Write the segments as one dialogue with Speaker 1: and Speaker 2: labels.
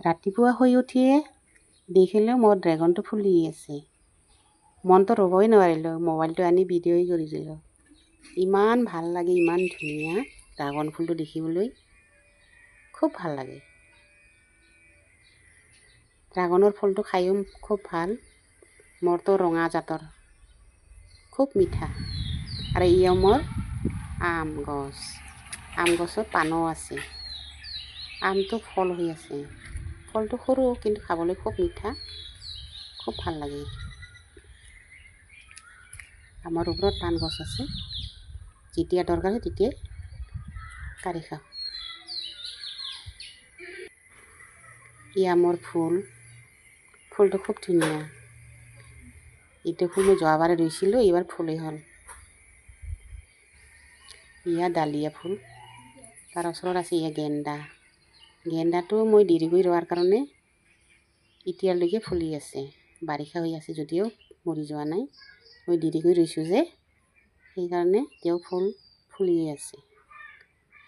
Speaker 1: ৰাতিপুৱা শুই উঠিয়ে দেখিলোঁ মোৰ ড্ৰেগনটো ফুলি আছে। মনটো ৰ'বই নোৱাৰিলোঁ মোবাইলটো আনি ভিডিঅ'ই কৰি দিলোঁ ইমান ভাল লাগে ইমান ধুনীয়া ড্ৰাগন ফুলটো দেখিবলৈ। খুব ভাল লাগে। ড্ৰাগনৰ ফুলটো খায়ো খুব ভাল। মোৰতো ৰঙা জাতৰ। খুব মিঠা। আৰু ইয়ো মোৰ আম গছ। আম গছত পাণো আছে। আমটো ফল হৈ আছে। ফলটো সৰু কিন্তু খাবলৈ খুব মিঠা। খুব ভাল লাগে আমাৰ ওপৰত পাণ গছ আছে। যেতিয়া দৰকাৰ হয় তেতিয়াই কাঢ়ি খাওঁ। ই আমৰ ফুল। ফুলটো খুব ধুনীয়া। এইটো ফুল মই যোৱাবাৰে ৰুইছিলোঁ এইবাৰ ফুলেই হ'ল। ইয়া ডালিয়া ফুল। তাৰ ওচৰত আছে ইয়া গেন্দা। গেন্দাটো মই দেৰিকৈ ৰোৱাৰ কাৰণে এতিয়ালৈকে ফুলি আছে। বাৰিষা হৈ আছে যদিও মৰি যোৱা নাই। মই দেৰিকৈ ৰুইছোঁ যে সেইকাৰণে তেওঁ ফুল ফুলিয়ে আছে।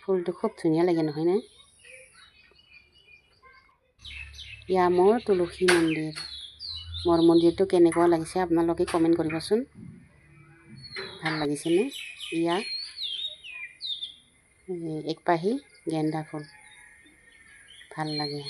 Speaker 1: ফুলটো খুব ধুনীয়া লাগে নহয়নে ইয়া মোৰ তুলসী মন্দিৰ। মোৰ মন্দিৰটো কেনেকুৱা লাগিছে আপোনালোকে কমেণ্ট কৰিবচোন। ভাল লাগিছেনে? ইয়া একপাহি গেন্দা ফুল। ভাল লাগে।